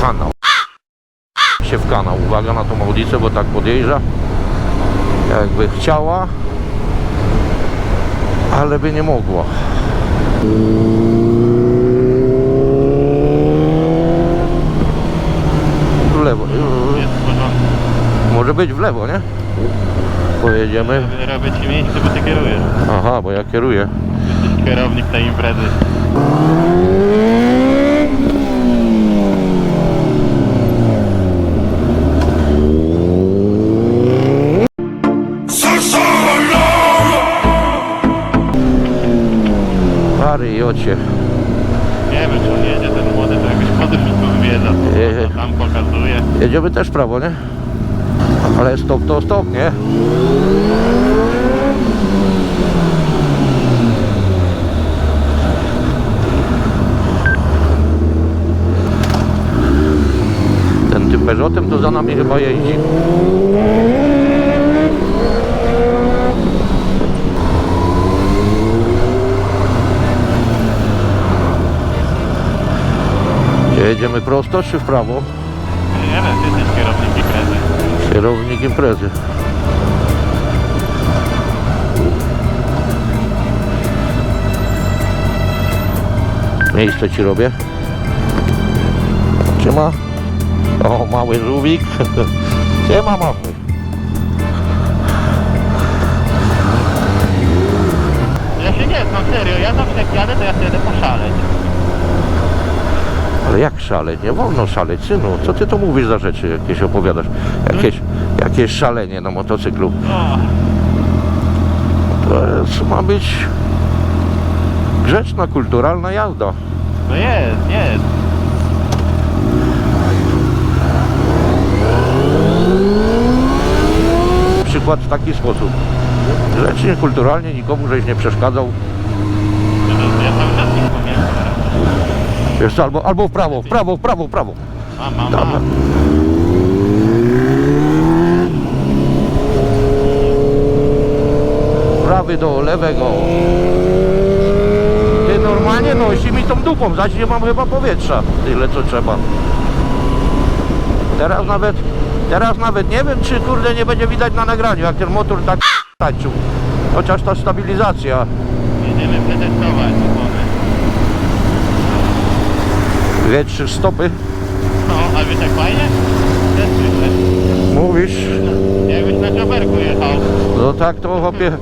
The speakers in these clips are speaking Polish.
Kanał. Się w kanał. Uwaga na tą audicę, bo tak podjeżdża. Jakby chciała, ale by nie mogła. W lewo. Jest w porządku. Może być w lewo, nie? Pojedziemy. Robię- ci miejsce, bo ty kierujesz. Aha, bo ja kieruję. Jesteś kierownik tej imprezy. Wariocie. Nie wiem, czy on jedzie ten młody, to jakoś młody wszystko. Co tam pokazuje. Jedziemy też w prawo, nie? Ale stop to stop, nie? Ten tym Peugeotem to za nami chyba jeździ. Jedziemy prosto czy w prawo? Nie wiem, kierownik. Kierownik imprezy. Miejsce ci robię. Siema. O, mały żółwik. Siema, mały. Ja się nie znam, serio. Ja zawsze jak jadę, to ja sobie poszaleć. Szaleć? Nie wolno szaleć, synu. Co ty to mówisz za rzeczy? Jakieś opowiadasz? Jakieś, jakieś szalenie na motocyklu. To jest, ma być grzeczna, kulturalna jazda. no jest, jest. Przykład w taki sposób. Grzecznie, kulturalnie, nikomu żeś nie przeszkadzał. Ja cały czas nie pamiętam. Co, albo, albo w prawo, w prawo, w prawo, w prawo. Prawy do lewego. Ty normalnie nosi mi tą dupą, zaś nie mam chyba powietrza. Tyle co trzeba. Teraz nawet, teraz nawet nie wiem, czy kurde nie będzie widać na nagraniu, jak ten motor tak tańczył. Chociaż ta stabilizacja. Jedziemy przetestować. Dwie, trzy stopy. No, a wiesz jak fajnie? Też. Mówisz, Jakbyś na czoperku jechał. no tak to chłopie,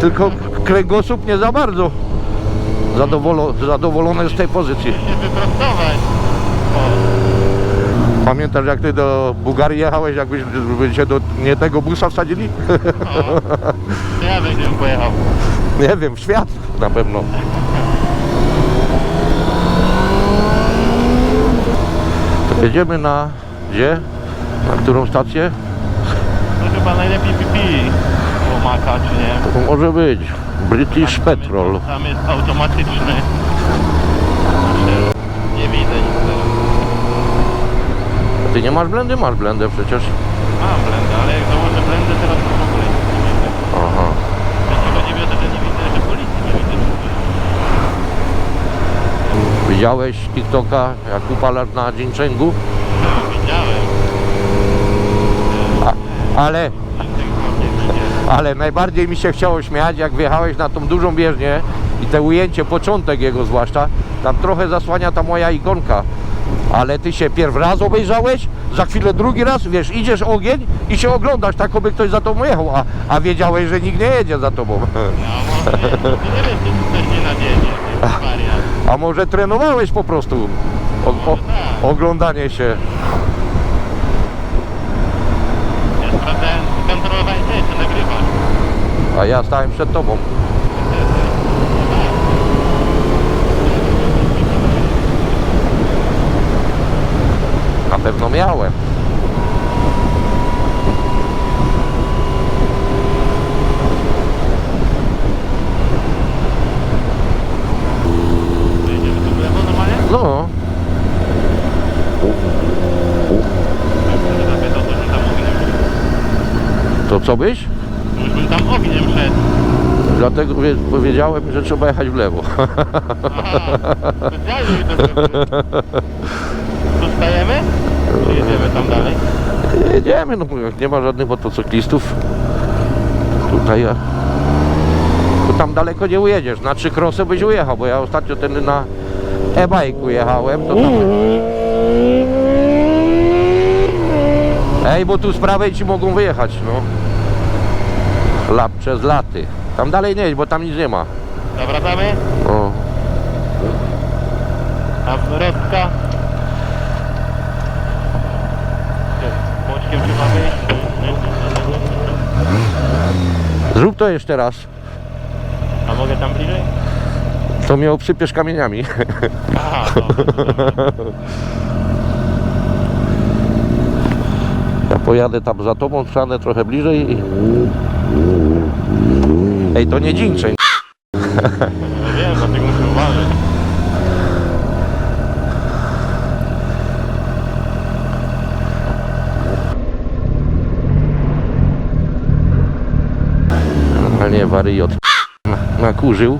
tylko kręgosłup nie za bardzo zadowolo, zadowolony z tej pozycji. się wyprostować. O, Pamiętasz jak ty do Bułgarii jechałeś, jakbyś by cię do nie tego busa wsadzili? o. To ja będziemy pojechał. nie wiem, w świat na pewno. Jedziemy na gdzie? Na którą stację? To chyba najlepiej PP łomaka, czy nie? To może być British Petrol. Tam jest automatyczny. Nie widzę nic. Ty nie masz blendy? Masz blendę przecież. Mam blendę, ale jak założę blendę, teraz to w ogóle nic nie widzę. Aha. Dlaczego nie widzę, że nie widzę, że policji nie widzę. Widziałeś TikToka, jak upalasz na Jinchenggu? No, widziałem. A, ale. Ale najbardziej mi się chciało śmiać, jak wjechałeś na tą dużą bieżnię i te ujęcie, początek jego zwłaszcza, tam trochę zasłania ta moja ikonka. Ale ty się pierw raz obejrzałeś, za chwilę drugi raz, wiesz, idziesz ogień i się oglądasz, tak jakby ktoś za tobą jechał, a, a wiedziałeś, że nikt nie jedzie za tobą. No, może, nie wiem, czy nie nadzienie. A może trenowałeś po prostu o, o, oglądanie się. Ja sprawdzałem, kontrolowałem ty, nagrywasz. A ja stałem przed tobą. Na pewno miałem. Jedziemy tu w lewo normalnie? No, Co. To co byś? Już bym tam ogniem szedł. Dlatego wie- powiedziałem, że trzeba jechać w lewo. Aha, specjalnie mi to zrobił. Tu stajemy? Czy jedziemy tam dalej? Jedziemy, no bo jak nie ma żadnych motocyklistów tutaj, a... to tam daleko nie ujedziesz. Na trzy krosy byś ujechał, bo ja ostatnio ten na e-bike'u jechałem, to tam... Ej, bo tu z prawej ci mogą wyjechać, no. Lat przez laty. Tam dalej nie bo tam nic nie ma. Zawracamy? O. Tam resztka. Boczkiem trzeba wyjść. Zrób to jeszcze raz. A mogę tam bliżej? To mnie obsypiesz kamieniami. Aha, dobra, dobra. Ja pojadę tam za tobą, wstanę trochę bliżej i... Ej, to nie dzińczej. No wiem, dlatego muszę uważać. A nie, wariot. Nakurzył.